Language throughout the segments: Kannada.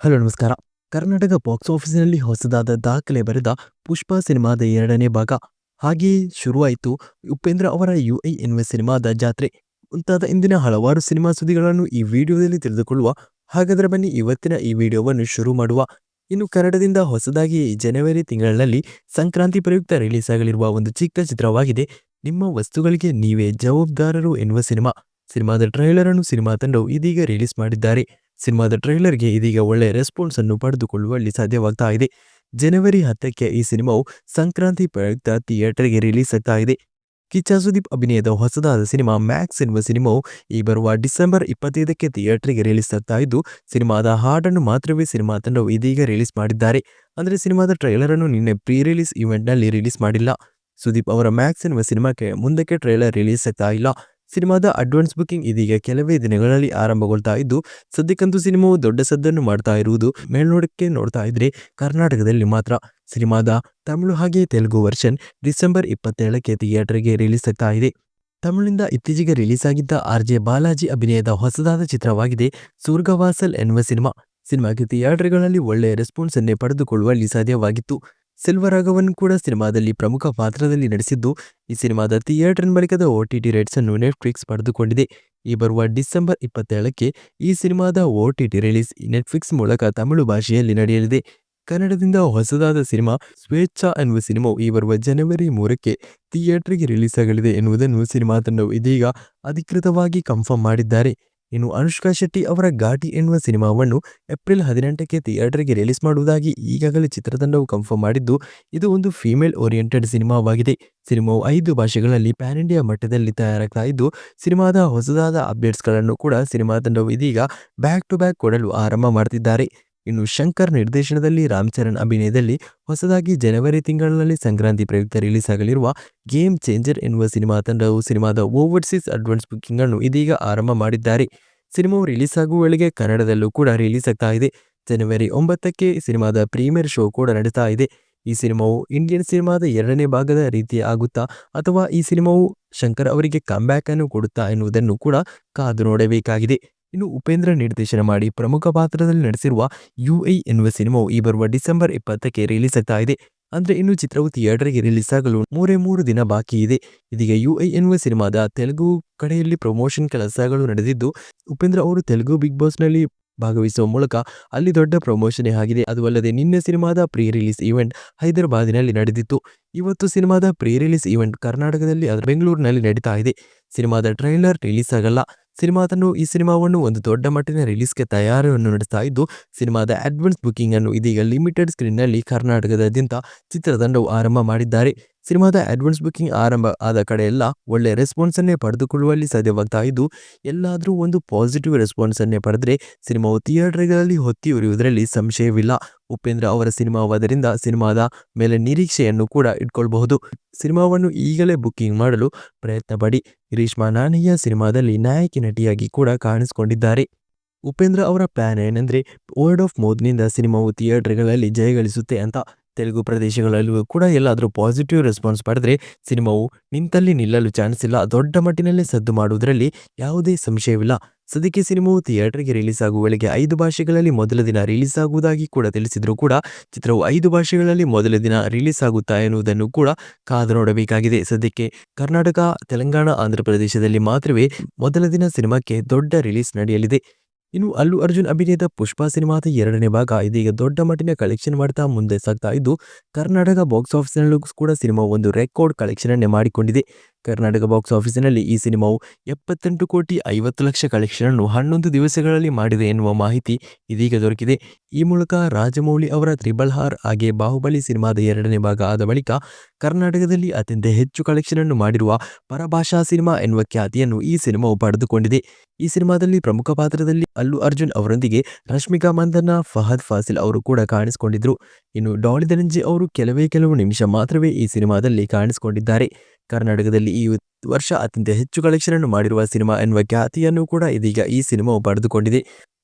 ಹಲೋ, ನಮಸ್ಕಾರ. ಕರ್ನಾಟಕ ಬಾಕ್ಸ್ ಆಫೀಸಿನಲ್ಲಿ ಹೊಸದಾದ ದಾಖಲೆ ಬರೆದ ಪುಷ್ಪ ಸಿನಿಮಾದ ಎರಡನೇ ಭಾಗ. ಹಾಗೆಯೇ ಶುರುವಾಯಿತು ಉಪೇಂದ್ರ ಅವರ ಯು ಐ ಎನ್ನುವ ಸಿನಿಮಾದ ಜಾತ್ರೆ. ಮುಂತಾದ ಇಂದಿನ ಹಲವಾರು ಸಿನಿಮಾ ಸುದ್ದಿಗಳನ್ನು ಈ ವಿಡಿಯೋದಲ್ಲಿ ತಿಳಿದುಕೊಳ್ಳುವ. ಹಾಗಾದರೆ ಬನ್ನಿ ಇವತ್ತಿನ ಈ ವಿಡಿಯೋವನ್ನು ಶುರು ಮಾಡುವ. ಇನ್ನು ಕನ್ನಡದಿಂದ ಹೊಸದಾಗಿ ಜನವರಿ ತಿಂಗಳಲ್ಲಿ ಸಂಕ್ರಾಂತಿ ಪ್ರಯುಕ್ತ ರಿಲೀಸ್ ಆಗಲಿರುವ ಒಂದು ಚಿಕ್ಕ ಚಿತ್ರವಾಗಿದೆ. ನಿಮ್ಮ ವಸ್ತುಗಳಿಗೆ ನೀವೇ ಜವಾಬ್ದಾರರು ಎನ್ನುವ ಸಿನಿಮಾ. ಸಿನಿಮಾದ ಟ್ರೈಲರ್ ಅನ್ನು ಸಿನಿಮಾ ತಂಡವು ಇದೀಗ ರಿಲೀಸ್ ಮಾಡಿದ್ದಾರೆ. ಸಿನಿಮಾದ ಟ್ರೈಲರ್ಗೆ ಇದೀಗ ಒಳ್ಳೆಯ ರೆಸ್ಪಾನ್ಸ್ ಅನ್ನು ಪಡೆದುಕೊಳ್ಳುವಲ್ಲಿ ಸಾಧ್ಯವಾಗ್ತಾ ಇದೆ. ಜನವರಿ ಹತ್ತಕ್ಕೆ ಈ ಸಿನಿಮಾವು ಸಂಕ್ರಾಂತಿ ಪ್ರಯುಕ್ತ ಥಿಯೇಟರ್ಗೆ ರಿಲೀಸ್ ಆಗ್ತಾ ಇದೆ. ಕಿಚ್ಚ ಸುದೀಪ್ ಅಭಿನಯದ ಹೊಸದಾದ ಸಿನಿಮಾ ಮ್ಯಾಕ್ಸ್ ಎನ್ನುವ ಸಿನಿಮಾವು ಈ ಬರುವ ಡಿಸೆಂಬರ್ ಇಪ್ಪತ್ತೈದಕ್ಕೆ ಥಿಯೇಟರ್ಗೆ ರಿಲೀಸ್ ಆಗ್ತಾ ಇದ್ದು, ಸಿನಿಮಾದ ಹಾಡನ್ನು ಮಾತ್ರವೇ ಸಿನಿಮಾ ತಂಡವು ಇದೀಗ ರಿಲೀಸ್ ಮಾಡಿದ್ದಾರೆ. ಅಂದರೆ ಸಿನಿಮಾದ ಟ್ರೈಲರ್ ಅನ್ನು ನಿನ್ನೆ ಪ್ರೀ ರಿಲೀಸ್ ಇವೆಂಟ್ನಲ್ಲಿ ರಿಲೀಸ್ ಮಾಡಿಲ್ಲ. ಸುದೀಪ್ ಅವರ ಮ್ಯಾಕ್ಸ್ ಎನ್ನುವ ಸಿನಿಮಾಕ್ಕೆ ಮುಂದಕ್ಕೆ ಟ್ರೈಲರ್ ರಿಲೀಸ್ ಆಗ್ತಾ ಇಲ್ಲ. ಸಿನಿಮಾದ ಅಡ್ವಾನ್ಸ್ ಬುಕಿಂಗ್ ಇದೀಗ ಕೆಲವೇ ದಿನಗಳಲ್ಲಿ ಆರಂಭಗೊಳ್ತಾ ಇದ್ದು, ಸದ್ಯಕ್ಕಂತೂ ಸಿನಿಮಾವು ದೊಡ್ಡ ಸದ್ದನ್ನು ಮಾಡ್ತಾ ಇರುವುದು ಮೇಲ್ನೋಟಕ್ಕೆ ನೋಡ್ತಾ ಇದ್ರೆ ಕರ್ನಾಟಕದಲ್ಲಿ ಮಾತ್ರ. ಸಿನಿಮಾದ ತಮಿಳು ಹಾಗೆ ತೆಲುಗು ವರ್ಷನ್ ಡಿಸೆಂಬರ್ ಇಪ್ಪತ್ತೇಳಕ್ಕೆ ಥಿಯೇಟರ್ಗೆ ರಿಲೀಸ್ ಆಗ್ತಾ ಇದೆ. ತಮಿಳಿನಿಂದ ಇತ್ತೀಚೆಗೆ ರಿಲೀಸ್ ಆಗಿದ್ದ ಆರ್ ಜೆ ಬಾಲಾಜಿ ಅಭಿನಯದ ಹೊಸದಾದ ಚಿತ್ರವಾಗಿದೆ ಸೂರ್ಗವಾಸಲ್ ಎನ್ನುವ ಸಿನಿಮಾ. ಸಿನಿಮಾಗೆ ಥಿಯೇಟರ್ಗಳಲ್ಲಿ ಒಳ್ಳೆಯ ರೆಸ್ಪಾನ್ಸ್ ಅನ್ನೇ ಪಡೆದುಕೊಳ್ಳುವಲ್ಲಿ ಸಾಧ್ಯವಾಗಿತ್ತು. ಸೆಲ್ವರಾಘವನ್ ಕೂಡ ಸಿನಿಮಾದಲ್ಲಿ ಪ್ರಮುಖ ಪಾತ್ರದಲ್ಲಿ ನಟಿಸಿದ್ದು, ಈ ಸಿನಿಮಾದ ಥಿಯೇಟರ್ ಬಳಿಕದ ಒ ಟಿ ಟಿ ರೈಟ್ಸ್ ಅನ್ನು ನೆಟ್ಫ್ಲಿಕ್ಸ್ ಪಡೆದುಕೊಂಡಿದೆ. ಈ ಬರುವ ಡಿಸೆಂಬರ್ ಇಪ್ಪತ್ತೇಳಕ್ಕೆ ಈ ಸಿನಿಮಾದ O T T release Netflix ಮೂಲಕ ತಮಿಳು ಭಾಷೆಯಲ್ಲಿ ನಡೆಯಲಿದೆ. ಕನ್ನಡದಿಂದ ಹೊಸದಾದ ಸಿನಿಮಾ ಸ್ವೇಚ್ಛಾ ಎನ್ನುವ ಸಿನಿಮಾ ಈ ಬರುವ ಜನವರಿ ಮೂರಕ್ಕೆ ಥಿಯೇಟರ್ಗೆ ರಿಲೀಸ್ ಆಗಲಿದೆ ಎನ್ನುವುದನ್ನು ಸಿನಿಮಾ ತಂಡವು ಇದೀಗ ಅಧಿಕೃತವಾಗಿ ಕನ್ಫರ್ಮ್ ಮಾಡಿದ್ದಾರೆ. ಇನ್ನು ಅನುಷ್ಕಾ ಶೆಟ್ಟಿ ಅವರ ಘಾಟಿ ಎನ್ನುವ ಸಿನಿಮಾವನ್ನು ಏಪ್ರಿಲ್ ಹದಿನೆಂಟಕ್ಕೆ ಥಿಯೇಟರ್ಗೆ ರಿಲೀಸ್ ಮಾಡುವುದಾಗಿ ಈಗಾಗಲೇ ಚಿತ್ರತಂಡವು ಕನ್ಫರ್ಮ್ ಮಾಡಿದ್ದು, ಇದು ಒಂದು ಫೀಮೇಲ್ ಓರಿಯೆಂಟೆಡ್ ಸಿನಿಮಾವಾಗಿದೆ. ಸಿನಿಮಾವು ಐದು ಭಾಷೆಗಳಲ್ಲಿ ಪ್ಯಾನ್ ಇಂಡಿಯಾ ಮಟ್ಟದಲ್ಲಿ ತಯಾರಾಗ್ತಾ ಇದ್ದು ಸಿನಿಮಾದ ಹೊಸದಾದ ಅಪ್ಡೇಟ್ಸ್ಗಳನ್ನು ಕೂಡ ಸಿನಿಮಾ ತಂಡವು ಇದೀಗ ಬ್ಯಾಕ್ ಟು ಬ್ಯಾಕ್ ಕೊಡಲು ಆರಂಭ ಮಾಡ್ತಿದ್ದಾರೆ. ಇನ್ನು ಶಂಕರ್ ನಿರ್ದೇಶನದಲ್ಲಿ ರಾಮ್ ಚರಣ್ ಅಭಿನಯದಲ್ಲಿ ಹೊಸದಾಗಿ ಜನವರಿ ತಿಂಗಳಲ್ಲಿ ಸಂಕ್ರಾಂತಿ ಪ್ರಯುಕ್ತ ರಿಲೀಸ್ ಆಗಲಿರುವ ಗೇಮ್ ಚೇಂಜರ್ ಎನ್ನುವ ಸಿನಿಮಾ ತಂಡವು ಸಿನಿಮಾದ ಓವರ್ಸೀಸ್ ಅಡ್ವಾನ್ಸ್ ಬುಕ್ಕಿಂಗ್ ಅನ್ನು ಇದೀಗ ಆರಂಭ ಮಾಡಿದ್ದಾರೆ. ಸಿನಿಮಾವು ರಿಲೀಸ್ ಆಗುವ ವೇಳೆಗೆ ಕನ್ನಡದಲ್ಲೂ ಕೂಡ ರಿಲೀಸ್ ಆಗ್ತಾ ಇದೆ. ಜನವರಿ ಒಂಬತ್ತಕ್ಕೆ ಸಿನಿಮಾದ ಪ್ರೀಮಿಯರ್ ಶೋ ಕೂಡ ನಡೀತಾ ಇದೆ. ಈ ಸಿನಿಮಾವು ಇಂಡಿಯನ್ ಸಿನಿಮಾದ ಎರಡನೇ ಭಾಗದ ರೀತಿ ಆಗುತ್ತಾ ಅಥವಾ ಈ ಸಿನಿಮಾವು ಶಂಕರ್ ಅವರಿಗೆ ಕಂಬ್ಯಾಕ್ ಅನ್ನು ಕೊಡುತ್ತಾ ಎನ್ನುವುದನ್ನು ಕೂಡ ಕಾದು ನೋಡಬೇಕಾಗಿದೆ. ಇನ್ನು ಉಪೇಂದ್ರ ನಿರ್ದೇಶನ ಮಾಡಿ ಪ್ರಮುಖ ಪಾತ್ರದಲ್ಲಿ ನಡೆಸಿರುವ ಯು ಐ ಎನ್ನುವ ಸಿನಿಮಾವು ಈ ಬರುವ ಡಿಸೆಂಬರ್ ಇಪ್ಪತ್ತಕ್ಕೆ ರಿಲೀಸ್ ಆಗ್ತಾ ಇದೆ. ಅಂದ್ರೆ ಇನ್ನು ಚಿತ್ರವು ಥಿಯೇಟರ್ಗೆ ರಿಲೀಸ್ ಆಗಲು ಮೂರೇ ಮೂರು ದಿನ ಬಾಕಿ ಇದೆ. ಇದೀಗ ಯು ಐ ಎನ್ನುವ ಸಿನಿಮಾದ ತೆಲುಗು ಕಡೆಯಲ್ಲಿ ಪ್ರಮೋಷನ್ ಕೆಲಸಗಳು ನಡೆದಿದ್ದು, ಉಪೇಂದ್ರ ಅವರು ತೆಲುಗು ಬಿಗ್ ಬಾಸ್ನಲ್ಲಿ ಭಾಗವಹಿಸುವ ಮೂಲಕ ಅಲ್ಲಿ ದೊಡ್ಡ ಪ್ರಮೋಷನ್ ಆಗಿದೆ. ಅದು ಅಲ್ಲದೆ ನಿನ್ನೆ ಸಿನಿಮಾದ ಪ್ರೀ ರಿಲೀಸ್ ಈವೆಂಟ್ ಹೈದರಾಬಾದಿನಲ್ಲಿ ನಡೆದಿತ್ತು. ಇವತ್ತು ಸಿನಿಮಾದ ಪ್ರೀ ರಿಲೀಸ್ ಈವೆಂಟ್ ಕರ್ನಾಟಕದಲ್ಲಿ, ಬೆಂಗಳೂರಿನಲ್ಲಿ ನಡೀತಾ ಇದೆ. ಸಿನಿಮಾದ ಟ್ರೈಲರ್ ರಿಲೀಸ್ ಆಗಲ್ಲ. ಸಿನಿಮಾ ತಂಡವು ಈ ಸಿನಿಮಾವನ್ನು ಒಂದು ದೊಡ್ಡ ಮಟ್ಟಿನ ರಿಲೀಸ್ಗೆ ತಯಾರಿಯನ್ನು ನಡೆಸ್ತಾ ಇದ್ದು, ಸಿನಿಮಾದ ಅಡ್ವಾನ್ಸ್ ಬುಕಿಂಗ್ ಅನ್ನು ಇದೀಗ ಲಿಮಿಟೆಡ್ ಸ್ಕ್ರೀನ್ನಲ್ಲಿ ಕರ್ನಾಟಕದಾದ್ಯಂತ ಚಿತ್ರತಂಡವು ಆರಂಭ ಮಾಡಿದ್ದಾರೆ. ಸಿನಿಮಾದ ಅಡ್ವಾನ್ಸ್ ಬುಕಿಂಗ್ ಆರಂಭ ಆದ ಕಡೆಯೆಲ್ಲ ಒಳ್ಳೆ ರೆಸ್ಪಾನ್ಸನ್ನೇ ಪಡೆದುಕೊಳ್ಳುವಲ್ಲಿ ಸಾಧ್ಯವಾಗ್ತಾ ಇದ್ದು ಎಲ್ಲಾದರೂ ಒಂದು ಪಾಸಿಟಿವ್ ರೆಸ್ಪಾನ್ಸನ್ನೇ ಪಡೆದ್ರೆ ಸಿನಿಮಾವು ಥಿಯೇಟರ್ಗಳಲ್ಲಿ ಹೊತ್ತಿ ಉರಿಯುವುದರಲ್ಲಿ ಸಂಶಯವಿಲ್ಲ. ಉಪೇಂದ್ರ ಅವರ ಸಿನಿಮಾವಾದ್ದರಿಂದ ಸಿನಿಮಾದ ಮೇಲೆ ನಿರೀಕ್ಷೆಯನ್ನು ಕೂಡ ಇಟ್ಕೊಳ್ಬಹುದು. ಸಿನಿಮಾವನ್ನು ಈಗಲೇ ಬುಕ್ಕಿಂಗ್ ಮಾಡಲು ಪ್ರಯತ್ನ ಪಡಿ ಗಿರೀಶ್ಮಾ ನಾನಯ್ಯ ಸಿನಿಮಾದಲ್ಲಿ ನಾಯಕಿ ನಟಿಯಾಗಿ ಕೂಡ ಕಾಣಿಸಿಕೊಂಡಿದ್ದಾರೆ. ಉಪೇಂದ್ರ ಅವರ ಪ್ಲಾನ್ ಏನೆಂದರೆ ವರ್ಡ್ ಆಫ್ ಮೌತ್ನಿಂದ ಸಿನಿಮಾವು ಥಿಯೇಟರ್ಗಳಲ್ಲಿ ಜಯಗಳಿಸುತ್ತೆ ಅಂತ ತೆಲುಗು ಪ್ರದೇಶಗಳಲ್ಲೂ ಕೂಡ ಎಲ್ಲಾದರೂ ಪಾಸಿಟಿವ್ ರೆಸ್ಪಾನ್ಸ್ ಪಡೆದರೆ ಸಿನಿಮಾವು ನಿಂತಲ್ಲಿ ನಿಲ್ಲಲು ಚಾನ್ಸ್ ಇಲ್ಲ. ದೊಡ್ಡ ಮಟ್ಟಿನಲ್ಲಿ ಸದ್ದು ಮಾಡುವುದರಲ್ಲಿ ಯಾವುದೇ ಸಂಶಯವಿಲ್ಲ. ಸದ್ಯಕ್ಕೆ ಸಿನಿಮಾವು ಥಿಯೇಟರ್ಗೆ ರಿಲೀಸ್ ಆಗುವ ವೇಳೆಗೆ ಐದು ಭಾಷೆಗಳಲ್ಲಿ ಮೊದಲ ದಿನ ರಿಲೀಸ್ ಆಗುವುದಾಗಿ ಕೂಡ ತಿಳಿಸಿದರೂ ಕೂಡ ಚಿತ್ರವು ಐದು ಭಾಷೆಗಳಲ್ಲಿ ಮೊದಲ ದಿನ ರಿಲೀಸ್ ಆಗುತ್ತಾ ಎನ್ನುವುದನ್ನು ಕೂಡ ಕಾದು ನೋಡಬೇಕಾಗಿದೆ. ಸದ್ಯಕ್ಕೆ ಕರ್ನಾಟಕ, ತೆಲಂಗಾಣ, ಆಂಧ್ರ ಪ್ರದೇಶದಲ್ಲಿ ಮಾತ್ರವೇ ಮೊದಲ ದಿನ ಸಿನಿಮಾಕ್ಕೆ ದೊಡ್ಡ ರಿಲೀಸ್ ನಡೆಯಲಿದೆ. ಇನ್ನು ಅಲ್ಲು ಅರ್ಜುನ್ ಅಭಿನಯದ ಪುಷ್ಪ ಸಿನಿಮಾದ ಎರಡನೇ ಭಾಗ ಇದೀಗ ದೊಡ್ಡ ಮಟ್ಟಿನ ಕಲೆಕ್ಷನ್ ಮಾಡ್ತಾ ಮುಂದೆ ಸಾಗ್ತಾ ಇದ್ದು, ಕರ್ನಾಟಕ ಬಾಕ್ಸ್ ಆಫೀಸ್ನಲ್ಲೂ ಕೂಡ ಸಿನಿಮಾ ಒಂದು ರೆಕಾರ್ಡ್ ಕಲೆಕ್ಷನ್ ಅನ್ನೇ ಮಾಡಿಕೊಂಡಿದೆ. ಕರ್ನಾಟಕ ಬಾಕ್ಸ್ ಆಫೀಸಿನಲ್ಲಿ ಈ ಸಿನಿಮಾವು ಎಪ್ಪತ್ತೆಂಟು ಕೋಟಿ ಐವತ್ತು ಲಕ್ಷ ಕಲೆಕ್ಷನ್ ಅನ್ನು ಹನ್ನೊಂದು ದಿವಸಗಳಲ್ಲಿ ಮಾಡಿದೆ ಎನ್ನುವ ಮಾಹಿತಿ ಇದೀಗ ದೊರಕಿದೆ. ಈ ಮೂಲಕ ರಾಜಮೌಳಿ ಅವರ ತ್ರಿಬಲ್ ಹಾರ್ ಹಾಗೆ ಬಾಹುಬಲಿ ಸಿನಿಮಾದ ಎರಡನೇ ಭಾಗ ಆದ ಬಳಿಕ ಕರ್ನಾಟಕದಲ್ಲಿ ಅತ್ಯಂತ ಹೆಚ್ಚು ಕಲೆಕ್ಷನ್ ಅನ್ನು ಮಾಡಿರುವ ಪರಭಾಷಾ ಸಿನಿಮಾ ಎನ್ನುವ ಖ್ಯಾತಿಯನ್ನು ಈ ಸಿನಿಮಾವು ಪಡೆದುಕೊಂಡಿದೆ. ಈ ಸಿನಿಮಾದಲ್ಲಿ ಪ್ರಮುಖ ಪಾತ್ರದಲ್ಲಿ ಅಲ್ಲು ಅರ್ಜುನ್ ಅವರೊಂದಿಗೆ ರಶ್ಮಿಕಾ ಮಂದನ್ನ ಫಹದ್ ಫಾಸಿಲ್ ಅವರು ಕೂಡ ಕಾಣಿಸಿಕೊಂಡಿದ್ರು. ಇನ್ನು ಡಾಳಿ ಧನಂಜಯ್ ಅವರು ಕೆಲವೇ ಕೆಲವು ನಿಮಿಷ ಮಾತ್ರವೇ ಈ ಸಿನಿಮಾದಲ್ಲಿ ಕಾಣಿಸಿಕೊಂಡಿದ್ದಾರೆ. ಕರ್ನಾಟಕದಲ್ಲಿ ಈ ವರ್ಷ ಅತ್ಯಂತ ಹೆಚ್ಚು ಅನ್ನು ಮಾಡಿರುವ ಸಿನಿಮಾ ಎನ್ನುವ ಖ್ಯಾತಿಯನ್ನು ಕೂಡ ಇದೀಗ ಈ ಸಿನಿಮಾವು ಪಡೆದುಕೊಂಡಿದೆ.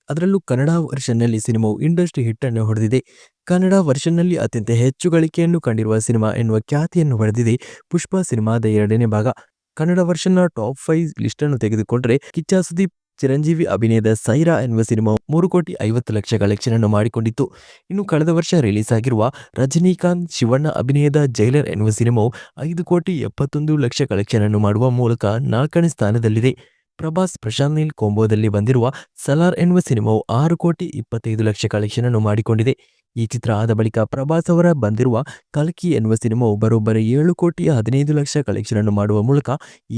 ಅದರಲ್ಲೂ ಕನ್ನಡ ವರ್ಷನ್ನಲ್ಲಿ ಸಿನಿಮಾವು ಇಂಡಸ್ಟ್ರಿ ಹಿಟ್ ಅನ್ನು ಹೊಡೆದಿದೆ. ಕನ್ನಡ ವರ್ಷನ್ನಲ್ಲಿ ಅತ್ಯಂತ ಹೆಚ್ಚು ಗಳಿಕೆಯನ್ನು ಕಂಡಿರುವ ಸಿನಿಮಾ ಎನ್ನುವ ಖ್ಯಾತಿಯನ್ನು ಪಡೆದಿದೆ. ಪುಷ್ಪ ಸಿನಿಮಾದ ಎರಡನೇ ಭಾಗ. ಕನ್ನಡ ವರ್ಷನ್ನ ಟಾಪ್ ಫೈವ್ ಲಿಸ್ಟ್ ಅನ್ನು ತೆಗೆದುಕೊಂಡ್ರೆ ಕಿಚ್ಚ ಸುದೀಪ್ ಚಿರಂಜೀವಿ ಅಭಿನಯದ ಸೈರಾ ಎನ್ನುವ ಸಿನಿಮಾ ಮೂರು ಕೋಟಿ ಐವತ್ತು ಲಕ್ಷ ಕಲೆಕ್ಷನ್ ಅನ್ನು ಮಾಡಿಕೊಂಡಿತ್ತು. ಇನ್ನು ಕಳೆದ ವರ್ಷ ರಿಲೀಸ್ ಆಗಿರುವ ರಜನಿಕಾಂತ್ ಶಿವಣ್ಣ ಅಭಿನಯದ ಜೈಲರ್ ಎನ್ನುವ ಸಿನಿಮಾವು ಐದು ಕೋಟಿ ಎಪ್ಪತ್ತೊಂದು ಲಕ್ಷ ಕಲೆಕ್ಷನ್ ಅನ್ನು ಮಾಡುವ ಮೂಲಕ ನಾಲ್ಕನೇ ಸ್ಥಾನದಲ್ಲಿದೆ. ಪ್ರಭಾಸ್ ಪ್ರಶಾಂತ್ ನೀಲ್ ಕೊಂಬೋದಲ್ಲಿ ಬಂದಿರುವ ಸಲಾರ್ ಎನ್ನುವ ಸಿನಿಮಾವು ಆರು ಕೋಟಿ ಇಪ್ಪತ್ತೈದು ಲಕ್ಷ ಕಲೆಕ್ಷನ್ ಅನ್ನು ಮಾಡಿಕೊಂಡಿದೆ. ಈ ಚಿತ್ರ ಆದ ಬಳಿಕ ಪ್ರಭಾಸ್ ಅವರ ಬಂದಿರುವ ಕಲ್ಕಿ ಎನ್ನುವ ಸಿನಿಮಾವು ಬರೋಬ್ಬರಿ ಏಳು ಕೋಟಿ ಹದಿನೈದು ಲಕ್ಷ ಕಲೆಕ್ಷನ್ ಅನ್ನು ಮಾಡುವ ಮೂಲಕ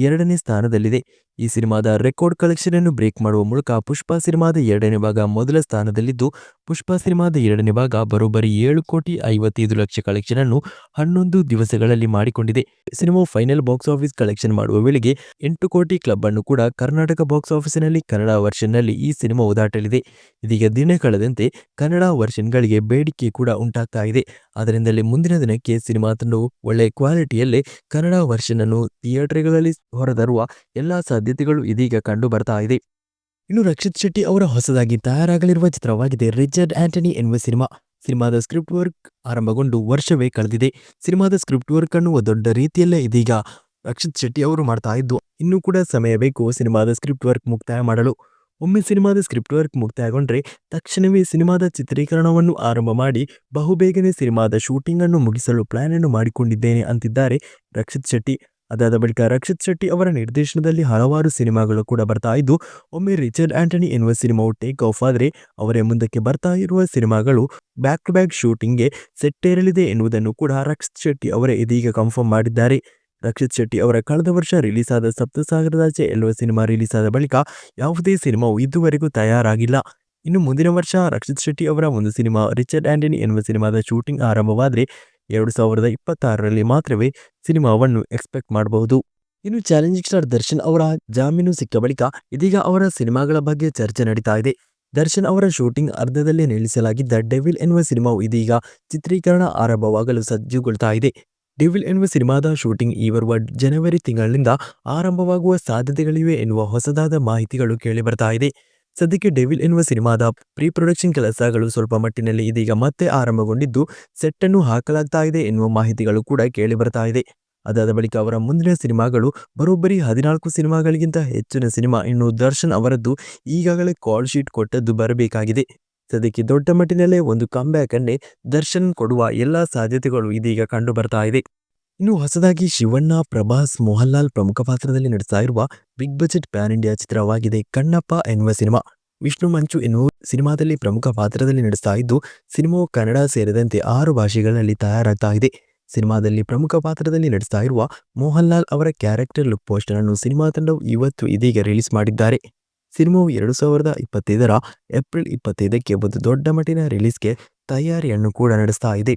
ಎರಡನೇ ಸ್ಥಾನದಲ್ಲಿದೆ. ಈ ಸಿನಿಮಾದ ರೆಕಾರ್ಡ್ ಕಲೆಕ್ಷನ್ ಅನ್ನು ಬ್ರೇಕ್ ಮಾಡುವ ಮೂಲಕ ಪುಷ್ಪ ಸಿನಿಮಾದ ಎರಡನೇ ಭಾಗ ಮೊದಲ ಸ್ಥಾನದಲ್ಲಿದ್ದು, ಪುಷ್ಪ ಸಿನಿಮಾದ ಎರಡನೇ ಭಾಗ ಬರೋಬ್ಬರಿ ಏಳು ಕೋಟಿ ಐವತ್ತೈದು ಲಕ್ಷ ಕಲೆಕ್ಷನ್ ಅನ್ನು ಹನ್ನೊಂದು ದಿವಸಗಳಲ್ಲಿ ಮಾಡಿಕೊಂಡಿದೆ. Cinema final box office collection ಮಾಡುವ ವೇಳೆಗೆ ಎಂಟು ಕೋಟಿ ಕ್ಲಬ್ ಅನ್ನು ಕೂಡ ಕರ್ನಾಟಕ ಬಾಕ್ಸ್ ಆಫೀಸಿನಲ್ಲಿ ಕನ್ನಡ ವರ್ಷನ್ನಲ್ಲಿ ಈ ಸಿನಿಮಾ ಉದಾಟಲಿದೆ ಇದೀಗ ದಿನ ಕಳೆದಂತೆ ಕನ್ನಡ ವರ್ಷನ್ಗಳಿಗೆ ಬೇಡಿಕೆ ಕೂಡ ಉಂಟಾಗ್ತಾ ಇದೆ. ಅದರಿಂದಲೇ ಮುಂದಿನ ದಿನಕ್ಕೆ ಸಿನಿಮಾ ತಂಡವು ಒಳ್ಳೆಯ ಕ್ವಾಲಿಟಿಯಲ್ಲೇ ಕನ್ನಡ ವರ್ಷನ್ ಅನ್ನು ಥಿಯೇಟರ್ಗಳಲ್ಲಿ ಹೊರತರುವ ಎಲ್ಲಾ ಸಾಧ್ಯತೆಗಳು ಇದೀಗ ಕಂಡು ಬರ್ತಾ ಇದೆ. ಇನ್ನು ರಕ್ಷಿತ್ ಶೆಟ್ಟಿ ಅವರ ಹೊಸದಾಗಿ ತಯಾರಾಗಲಿರುವ ಚಿತ್ರವಾಗಿದೆ ರಿಚರ್ಡ್ ಆಂಟನಿ ಎನ್ನುವ ಸಿನಿಮಾ. ಸಿನಿಮಾದ ಸ್ಕ್ರಿಪ್ಟ್ ವರ್ಕ್ ಆರಂಭಗೊಂಡು ವರ್ಷವೇ ಕಳೆದಿದೆ. ಸಿನಿಮಾದ ಸ್ಕ್ರಿಪ್ಟ್ ವರ್ಕ್ ಅನ್ನು ದೊಡ್ಡ ರೀತಿಯಲ್ಲೇ ಇದೀಗ ರಕ್ಷಿತ್ ಶೆಟ್ಟಿ ಅವರು ಮಾಡ್ತಾ ಇದ್ದು, ಇನ್ನೂ ಕೂಡ ಸಮಯ ಬೇಕು ಸಿನಿಮಾದ ಸ್ಕ್ರಿಪ್ಟ್ ವರ್ಕ್ ಮುಕ್ತಾಯ ಮಾಡಲು. ಒಮ್ಮೆ ಸಿನಿಮಾದ ಸ್ಕ್ರಿಪ್ಟ್ ವರ್ಕ್ ಮುಕ್ತಾಯಗೊಂಡ್ರೆ ತಕ್ಷಣವೇ ಸಿನಿಮಾದ ಚಿತ್ರೀಕರಣವನ್ನು ಆರಂಭ ಮಾಡಿ ಬಹುಬೇಗನೆ ಸಿನಿಮಾದ ಶೂಟಿಂಗ್ ಅನ್ನು ಮುಗಿಸಲು ಪ್ಲಾನ್ ಅನ್ನು ಮಾಡಿಕೊಂಡಿದ್ದೇನೆ ಅಂತಿದ್ದಾರೆ ರಕ್ಷಿತ್ ಶೆಟ್ಟಿ. ಅದಾದ ಬಳಿಕ ರಕ್ಷಿತ್ ಶೆಟ್ಟಿ ಅವರ ನಿರ್ದೇಶನದಲ್ಲಿ ಹಲವಾರು ಸಿನಿಮಾಗಳು ಕೂಡ ಬರ್ತಾ ಇದ್ದು, ಒಮ್ಮೆ ರಿಚರ್ಡ್ ಆಂಟನಿ ಎನ್ನುವ ಸಿನಿಮಾವು ಟೇಕ್ ಆಫ್ ಆದರೆ ಅವರೇ ಮುಂದಕ್ಕೆ ಬರ್ತಾ ಇರುವ ಸಿನಿಮಾಗಳು ಬ್ಯಾಕ್ ಟು ಬ್ಯಾಕ್ ಶೂಟಿಂಗ್ಗೆ ಸೆಟ್ಟೇರಲಿದೆ ಎನ್ನುವುದನ್ನು ಕೂಡ ರಕ್ಷಿತ್ ಶೆಟ್ಟಿ ಅವರೇ ಇದೀಗ ಕನ್ಫರ್ಮ್ ಮಾಡಿದ್ದಾರೆ. ರಕ್ಷಿತ್ ಶೆಟ್ಟಿ ಅವರ ಕಳೆದ ವರ್ಷ ರಿಲೀಸ್ ಆದ ಸಪ್ತಸಾಗರದಾಚೆ ಎನ್ನುವ ಸಿನಿಮಾ ರಿಲೀಸ್ ಆದ ಬಳಿಕ ಯಾವುದೇ ಸಿನಿಮಾವು ಇದುವರೆಗೂ ತಯಾರಾಗಿಲ್ಲ. ಇನ್ನು ಮುಂದಿನ ವರ್ಷ ರಕ್ಷಿತ್ ಶೆಟ್ಟಿ ಅವರ ಒಂದು ಸಿನಿಮಾ ರಿಚರ್ಡ್ ಆಂಟನಿ ಎನ್ನುವ ಸಿನಿಮಾದ ಶೂಟಿಂಗ್ ಆರಂಭವಾದರೆ ಎರಡು ಸಾವಿರದ ಇಪ್ಪತ್ತಾರರಲ್ಲಿ ಮಾತ್ರವೇ ಸಿನಿಮಾವನ್ನು ಎಕ್ಸ್ಪೆಕ್ಟ್ ಮಾಡಬಹುದು. ಇನ್ನು ಚಾಲೆಂಜಿಂಗ್ ಸ್ಟಾರ್ ದರ್ಶನ್ ಅವರ ಜಾಮೀನು ಸಿಕ್ಕ ಬಳಿಕ ಇದೀಗ ಅವರ ಸಿನಿಮಾಗಳ ಬಗ್ಗೆ ಚರ್ಚೆ ನಡೀತಾ ಇದೆ. ದರ್ಶನ್ ಅವರ ಶೂಟಿಂಗ್ ಅರ್ಧದಲ್ಲೇ ನಿಲ್ಲಿಸಲಾಗಿದ್ದ ಡೆವಿಲ್ ಎನ್ನುವ ಸಿನಿಮಾವು ಇದೀಗ ಚಿತ್ರೀಕರಣ ಆರಂಭವಾಗಲು ಸಜ್ಜುಗೊಳ್ತಾ ಇದೆ. ಡೆವಿಲ್ ಎನ್ನುವ ಸಿನಿಮಾದ ಶೂಟಿಂಗ್ ಈ ಬರುವ ಜನವರಿ ತಿಂಗಳಿನಿಂದ ಆರಂಭವಾಗುವ ಸಾಧ್ಯತೆಗಳಿವೆ ಎನ್ನುವ ಹೊಸದಾದ ಮಾಹಿತಿಗಳು ಕೇಳಿಬರ್ತಾ ಇದೆ. ಸದ್ಯಕ್ಕೆ ಡೆವಿಲ್ ಎನ್ನುವ ಸಿನಿಮಾದ ಪ್ರೀ ಪ್ರೊಡಕ್ಷನ್ ಕೆಲಸಗಳು ಸ್ವಲ್ಪ ಮಟ್ಟಿನಲ್ಲಿ ಇದೀಗ ಮತ್ತೆ ಆರಂಭಗೊಂಡಿದ್ದು ಸೆಟ್ ಅನ್ನು ಹಾಕಲಾಗ್ತಾ ಇದೆ ಎನ್ನುವ ಮಾಹಿತಿಗಳು ಕೂಡ ಕೇಳಿ ಬರ್ತಾ ಇದೆ. ಅದಾದ ಬಳಿಕ ಅವರ ಮುಂದಿನ ಸಿನಿಮಾಗಳು ಬರೋಬ್ಬರಿ ಹದಿನಾಲ್ಕು ಸಿನಿಮಾಗಳಿಗಿಂತ ಹೆಚ್ಚಿನ ಸಿನಿಮಾ ಇನ್ನು ದರ್ಶನ್ ಅವರದ್ದು ಈಗಾಗಲೇ ಕಾಲ್ ಶೀಟ್ ಕೊಟ್ಟದ್ದು ಬರಬೇಕಾಗಿದೆ. ಸದ್ಯಕ್ಕೆ ದೊಡ್ಡ ಮಟ್ಟಿನಲ್ಲೇ ಒಂದು ಕಂಬ್ಯಾಕ್ ಅನ್ನೇ ದರ್ಶನ್ ಕೊಡುವ ಎಲ್ಲಾ ಸಾಧ್ಯತೆಗಳು ಇದೀಗ ಕಂಡು ಬರ್ತಾ ಇದೆ. ಇನ್ನು ಹೊಸದಾಗಿ ಶಿವಣ್ಣ, ಪ್ರಭಾಸ್, ಮೋಹನ್ಲಾಲ್ ಪ್ರಮುಖ ಪಾತ್ರದಲ್ಲಿ ನಡೆಸ್ತಾ ಇರುವ ಬಿಗ್ ಬಜೆಟ್ ಪ್ಯಾನ್ ಇಂಡಿಯಾ ಚಿತ್ರವಾಗಿದೆ ಕಣ್ಣಪ್ಪ ಎನ್ನುವ ಸಿನಿಮಾ. ವಿಷ್ಣು ಮಂಚು ಎನ್ನುವ ಸಿನಿಮಾದಲ್ಲಿ ಪ್ರಮುಖ ಪಾತ್ರದಲ್ಲಿ ನಡೆಸ್ತಾ ಇದ್ದು, ಸಿನಿಮಾವು ಕನ್ನಡ ಸೇರಿದಂತೆ ಆರು ಭಾಷೆಗಳಲ್ಲಿ ತಯಾರಾಗ್ತಾ ಇದೆ. ಸಿನಿಮಾದಲ್ಲಿ ಪ್ರಮುಖ ಪಾತ್ರದಲ್ಲಿ ನಡೆಸ್ತಾ ಇರುವ ಮೋಹನ್ಲಾಲ್ ಅವರ ಕ್ಯಾರೆಕ್ಟರ್ ಲುಕ್ ಪೋಸ್ಟರ್ ಅನ್ನು ಸಿನಿಮಾ ತಂಡವು ಇವತ್ತು ಇದೀಗ ರಿಲೀಸ್ ಮಾಡಿದ್ದಾರೆ. ಸಿನಿಮಾವು ಎರಡು ಸಾವಿರದ ಇಪ್ಪತ್ತೈದರ ಏಪ್ರಿಲ್ ಇಪ್ಪತ್ತೈದಕ್ಕೆ ಒಂದು ದೊಡ್ಡ ಮಟ್ಟಿನ ರಿಲೀಸ್ಗೆ ತಯಾರಿಯನ್ನು ಕೂಡ ನಡೆಸ್ತಾ ಇದೆ.